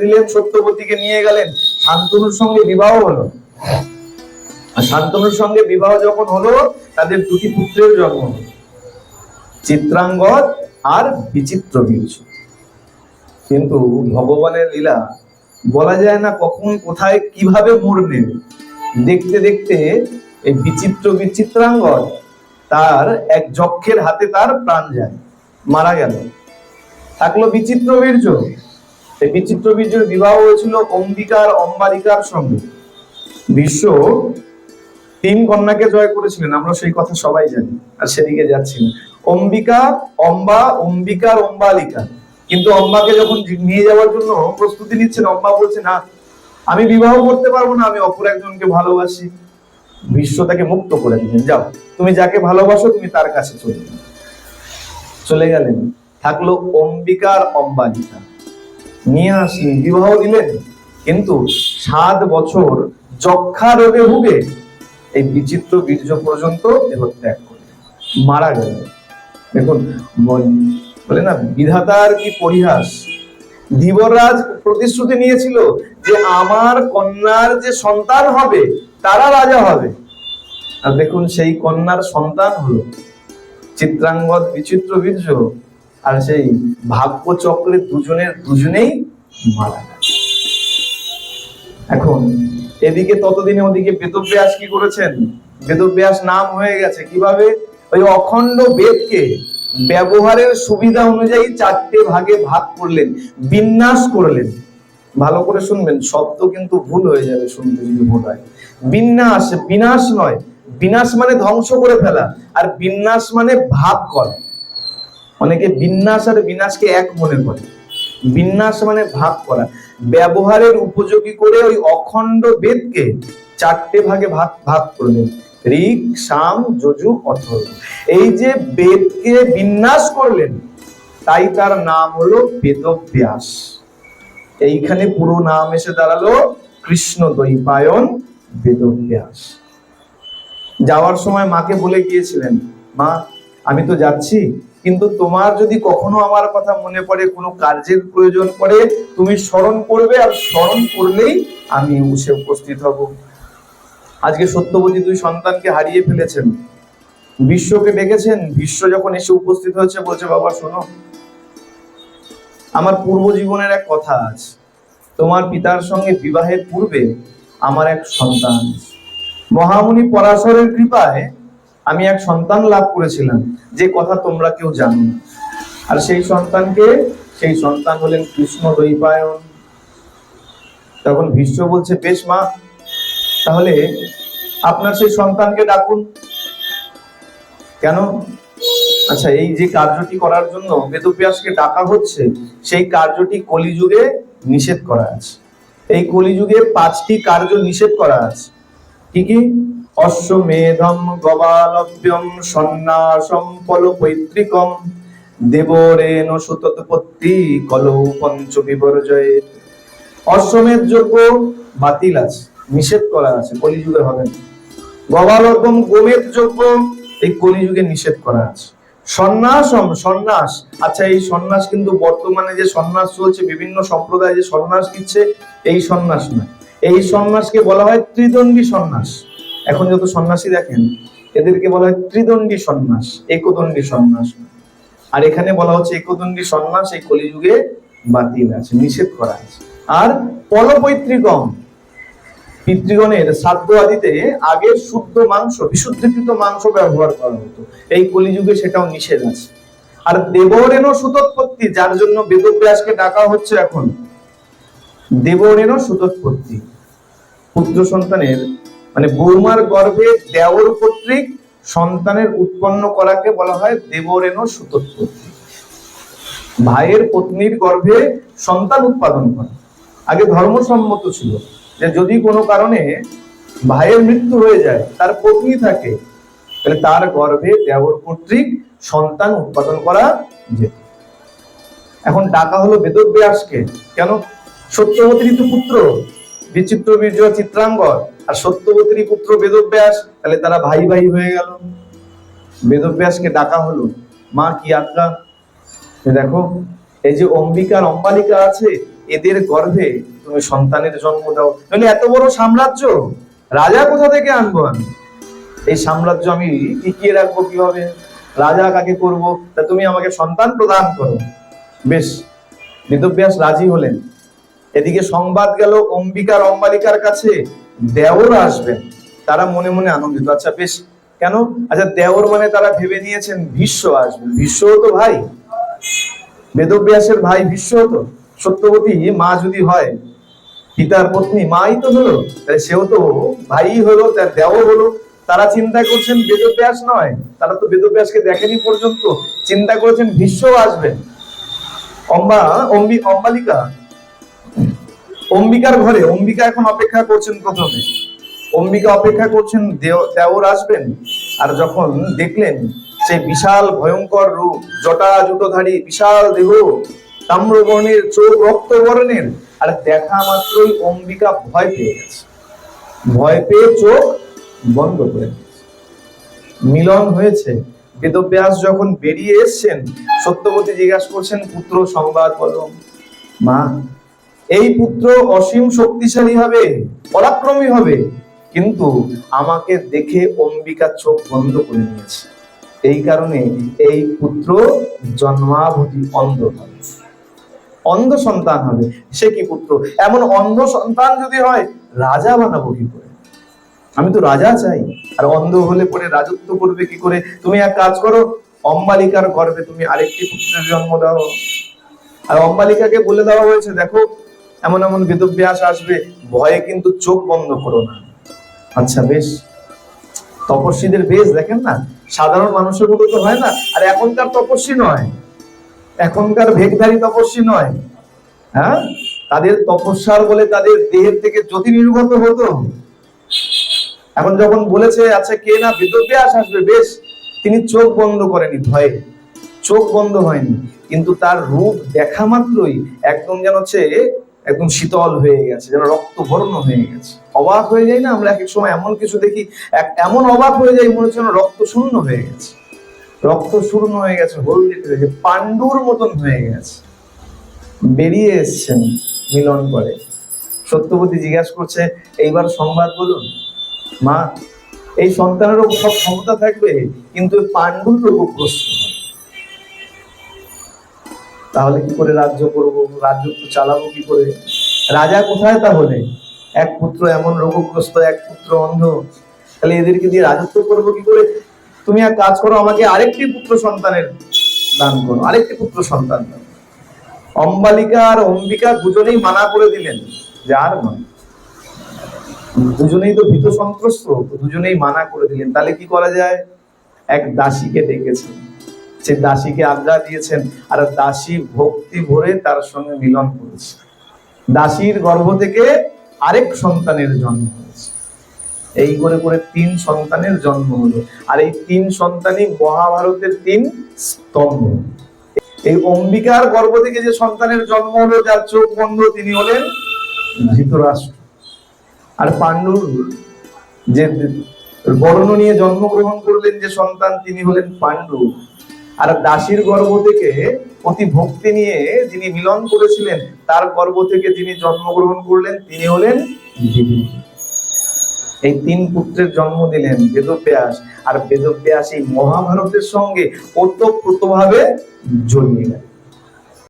দিলেন, সত্যবতীকে নিয়ে গেলেন, শান্তনুর সঙ্গে বিবাহ হলো। শান্তনুর সঙ্গে বিবাহ যখন হলো, তাদের দুটি পুত্রের জন্ম হলো। চিত্রাঙ্গদ আর বিচিত্র কিন্তু ভগবানের লীলা বলা যায় না কখন, কোথায়, কীভাবে মোড় নেবে। দেখতে দেখতে এই বিচিত্র বিচিত্রাঙ্গদ তার এক যক্ষের হাতে তার প্রাণ যায়, মারা গেল। থাকল বিচিত্র বীর্য এই বিচিত্র বীর্যের বিবাহ হয়েছিল অম্বিকার অম্বালিকার সঙ্গে। বিশ্ব তিন কন্যাকে জয় করেছিলেন, আমরা সেই কথা সবাই জানি, আর সেদিকে যাচ্ছি না। অম্বিকা, অম্বা, অম্বিকার অম্বালিকা। কিন্তু অম্বাকে যখন নিয়ে যাওয়ার জন্য প্রস্তুতি নিচ্ছেন, অম্বা বলছে, না, আমি বিবাহ করতে পারব না, আমি অপর একজনকে ভালোবাসি। বিশ্ব তাকে মুক্ত করে দিলেন, যাও, তুমি যাকে ভালোবাসো, তুমি তার কাছে চলে চলে গেলেন। থাকল অম্বিকার অম্বালিকা। নিয়ে আসলেন, বিবাহ দিলেন। কিন্তু সাত বছর যক্ষা রোগে ভুগে এই বিচিত্র বীর্য পর্যন্ত দেহত্যাগ করলেন। মারা গেল দেখুন, বলে না, বিধাতার কি পরিহাস? দিবরাজ প্রতিশ্রুতি নিয়েছিল যে আমার কন্যার যে সন্তান হবে, তারা রাজা হবে। আর দেখুন, সেই কন্যার সন্তান হলো চিত্রাঙ্গদ বিচিত্র বীর্য। আর সেই ভাগ্য চক্রের দুজনের দুজনেই মারা এখন, এদিকে ততদিনে ওদিকে বেদব্যাস কি করেছেন? বেদব্যাস নাম হয়ে গেছে কীভাবে? ওই অখণ্ড বেদকে ব্যবহারের সুবিধা অনুযায়ী চারটে ভাগে ভাগ করলেন, বিন্যাস করলেন। ভালো করে শুনবেন, শব্দ কিন্তু ভুল হয়ে যাবে শুনতে যদি ভুল হয়। বিন্যাস, বিনাশ নয়। বিনাশ মানে ধ্বংস করে ফেলা, আর বিন্যাস মানে ভাগ করা। অনেকে বিন্যাস আর বিনাশকে এক মনে করে। বিন্যাস মানে ভাগ করা। ব্যবহারের উপযোগী করে ওই অখণ্ড বেদকে চারটে ভাগে ভাগ ভাগ করলেন ঋক, সাম, যজু অথর্ব এই যে বেদকে বিন্যাস করলেন, তাই তার নাম হলো বেদব্যাস। এইখানে পুরো নাম এসে দাঁড়াল কৃষ্ণ দৈপায়ন বেদব্যাস। যাওয়ার সময় মাকে বলে গিয়েছিলেন, মা, আমি তো যাচ্ছি কিন্তু তোমার যদি কখনো আমার কথা মনে পড়ে, কোনো কার্যের প্রয়োজন পড়ে, তুমি স্মরণ করবে আর স্মরণ করলেই আমি উসে উপস্থিত হব। আজকে সত্যবতী দুই সন্তানকে হারিয়ে ফেলেছেন। বিশ্বকে ডেকেছেন বিশ্ব যখন এসে উপস্থিত হয়েছে, বলছে, বাবা, শোনো, আমার পূর্ব জীবনের এক কথা আছে তোমার পিতার সঙ্গে বিবাহের পূর্বে আমার এক সন্তান। মহামুনি পরাশরের কৃপায় আমি এক সন্তান লাভ করেছিলাম। যে কথা তোমরা কেউ জানো আর সেই সন্তানকে, সেই সন্তান হলেন কৃষ্ণ দৈপায়ন তখন ভীষ্ম বলছে, বেশ মা, তাহলে আপনার সেই সন্তানকে ডাকুন। কেন? আচ্ছা এই যে কার্যটি করার জন্য বেদব্যাসকে ডাকা হচ্ছে, সেই কার্যটি কলিযুগে নিষেধ করা আছে। এই কলিযুগে পাঁচটি কার্য নিষেধ করা আছে। কি কি? অশ্বমেধম গবালভ্যম সন্ন্যাসম ফল পৈতৃকম। দেবরেণ সুতৎপত্তি কলৌ পঞ্চ বিবর্জয়ে। অশ্বমেধ যজ্ঞ বাতিল আছে, নিষেধ করা আছে কলিযুগে হবে না। গবালভ্যম গোমেধ যজ্ঞ, এই কলিযুগে নিষেধ করা আছে। সন্ন্যাসম, সন্ন্যাস আচ্ছা এই সন্ন্যাস কিন্তু বর্তমানে যে সন্ন্যাস চলছে, বিভিন্ন সম্প্রদায় যে সন্ন্যাস দিচ্ছে, এই সন্ন্যাস নয়। এই সন্ন্যাসকে বলা হয় ত্রিদণ্ডী সন্ন্যাস। এখন যত সন্ন্যাসী দেখেন, এদেরকে বলা হয় ত্রিদণ্ডী সন্ন্যাস, একদণ্ডী সন্ন্যাস। আর এখানে বলা হচ্ছে একদণ্ডী সন্ন্যাস এই কলিযুগে বাতিল আছে, নিষেধ করা আছে। আর পলপৈতৃকম পিতৃগণের শ্রাদ্ধ আদিতে আগের শুদ্ধ মাংস, বিশুদ্ধীকৃত মাংস ব্যবহার করা হতো। এই কলিযুগে সেটাও নিষেধ আছে। আর দেবরেণও সুতোৎপত্তি, যার জন্য বেদব্যাসকে ডাকা হচ্ছে এখন। দেবরেণও সুতোৎপত্তি। পুত্র সন্তানের মানে বৌমার গর্ভে দেওর কর্তৃক সন্তানের উৎপন্ন করাকে বলা হয় দেবরেণও সুতোৎপত্তি ভাইয়ের পত্নীর গর্ভে সন্তান উৎপাদন করা। আগে ধর্মসম্মত ছিল যে যদি কোনো কারণে ভাইয়ের মৃত্যু হয়ে যায়, তার পত্নী থাকে, তাহলে তার গর্ভে দেওর কর্তৃক সন্তান উৎপাদন করা যেত। এখন ডাকা হলো বেদব্যাসকে। কেন? সত্যবতীর তো পুত্র বিচিত্র বীর্য চিত্রাঙ্গর আর সত্যবতীর পুত্র বেদব্যাস, তাহলে তারা ভাই ভাই হয়ে গেল। বেদব্যাসকে ডাকা হলো। মা, কি আজ্ঞা? দেখো, এই যে অম্বিকার অম্বালিকা আছে, এদের গর্ভে তুমি সন্তানের জন্ম দাও। নইলে এত বড় সাম্রাজ্য, রাজা কোথা থেকে আনব আমি? এই সাম্রাজ্য আমি টিকিয়ে রাখব কীভাবে? রাজা কাকে করব? তা তুমি আমাকে সন্তান প্রদান করো। বেশ, বেদব্যাস রাজি হলেন। এদিকে সংবাদ গেল অম্বিকার অম্বালিকার কাছে। দেওর আসবেন। তারা মনে মনে আনন্দিত। আচ্ছা বেশ। কেন? আচ্ছা দেওর মানে তারা ভেবে নিয়েছেন ভীষ্ম আসবেন। ভীষ্ম তো ভাই। বেদব্যাসের ভাই ভীষ্ম হতো সত্যবতী, মা যদি হয়, পিতার পত্নী, মাই তো হলো। তাহলে সেও তো ভাই হলো, তার দেওর হলো। তারা চিন্তা করছেন বেদব্যাস নয়। তারা তো বেদব্যাসকে দেখেনি পর্যন্ত। চিন্তা করেছেন ভীষ্ম আসবেন। অম্বা অম্বি অম্বালিকা অম্বিকার ঘরে, অম্বিকা এখন অপেক্ষা করছেন প্রথমে। অম্বিকা অপেক্ষা করছেন, দেও- দেওর আসবেন, আর যখন দেখলেন সে বিশাল ভয়ঙ্কর রূপ, জটা জুটোধারী, বিশাল দেহ, তাম্রবর্ণের চোখ রক্ত বর্ণের আর দেখা মাত্রই অম্বিকা ভয় পেয়ে গেছে। ভয় পেয়ে চোখ বন্ধ করে মিলন হয়েছে। বেদব্যাস যখন বেরিয়ে এসছেন, সত্যবতী জিজ্ঞাসা করছেন, পুত্র, সংবাদ বলো। মা এই পুত্র অসীম শক্তিশালী হবে, পরাক্রমী হবে। কিন্তু আমাকে দেখে অম্বিকা চোখ বন্ধ করে নিয়েছে। এই কারণে এই পুত্র জন্মাবধি অন্ধ হবে। অন্ধ সন্তান হবে। সে কি পুত্র? এমন অন্ধ সন্তান যদি হয়, রাজা বানাবো কি করে? আমি তো রাজা চাই। আর অন্ধ হলে পরে রাজত্ব করবে কি করে? তুমি এক কাজ করো, অম্বালিকার গর্ভে তুমি আরেকটি পুত্রের জন্ম দাও। আর অম্বালিকাকে বলে দেওয়া হয়েছে, দেখো এমন এমন বেদব্যাস আসবে, ভয়ে কিন্তু চোখ বন্ধ করো না। আচ্ছা বেশ। তপস্বীদের বেশ, দেখেন না? সাধারণ মানুষের মতো তো হয় না। আর এখনকার তপস্বী নয়। এখনকার ভেগধারী তপস্বী নয়। হ্যাঁ? তাদের তপস্যার বলে তাদের দেহের থেকে জ্যোতি নির্গত হতো। এখন যখন বলেছে আচ্ছা কে না বেদব্যাস আসবে? বেশ, তিনি চোখ বন্ধ করেনি, ভয়ে। চোখ বন্ধ হয়নি। কিন্তু তার রূপ দেখা মাত্রই একদম যেন হচ্ছে একদম শীতল হয়ে গেছে, যেন রক্ত রক্তবর্ণ হয়ে গেছে। অবাক হয়ে যায় না? আমরা এক এক সময় এমন কিছু দেখি, এক এমন অবাক হয়ে যাই, মনে হচ্ছে রক্ত শূন্য হয়ে গেছে। রক্ত শূন্য হয়ে গেছে, হলদে হয়ে পাণ্ডুর মতন হয়ে গেছে। বেরিয়ে এসছেন মিলন করে। সত্যবতী জিজ্ঞাসা করছে, এইবার সংবাদ বলুন? মা, এই সন্তানের সব ক্ষমতা থাকবে, কিন্তু পাণ্ডুর হবে। তাহলে কি করে রাজ্য করব? রাজ্য চালাবো কি করে? রাজা কোথায় তাহলে? এক পুত্র এমন রোগগ্রস্ত, এক পুত্র অন্ধ। তাহলে এদেরকে দিয়ে রাজত্ব করব কি করে? তুমি এক কাজ করো, আমাকে আরেকটি পুত্র সন্তানের দান করো, আরেকটি পুত্র সন্তান অম্বালিকা আর অম্বিকা দুজনেই মানা করে দিলেন, যে আর দুজনেই তো ভীত সন্ত্রস্ত দুজনেই মানা করে দিলেন। তাহলে কি করা যায়? এক দাসীকে ডেকেছেন সে দাসীকে আজ্ঞা দিয়েছেন আর দাসী ভক্তি ভরে তার সঙ্গে মিলন করেছে। দাসীর গর্ভ থেকে আরেক সন্তানের জন্ম হয়েছে। এই করে করে তিন সন্তানের জন্ম হলো। আর এই তিন সন্তানই মহাভারতের তিন স্তম্ভ। এই অম্বিকার গর্ভ থেকে যে সন্তানের জন্ম হলো, যার চোখ বন্ধ, তিনি হলেন ধৃতরাষ্ট্র। আর পাণ্ডুর যে বর্ণ নিয়ে জন্মগ্রহণ করলেন যে সন্তান, তিনি হলেন পাণ্ডু। আর দাসীর গর্ভ থেকে অতি ভক্তি নিয়ে যিনি মিলন করেছিলেন, তার গর্ভ থেকে যিনি জন্মগ্রহণ করলেন, তিনি হলেন দেবী এই তিন পুত্রের জন্ম দিলেন বেদব্যাস। আর বেদব্যাস এই মহাভারতের সঙ্গে ওতপ্রোতভাবে জড়িয়ে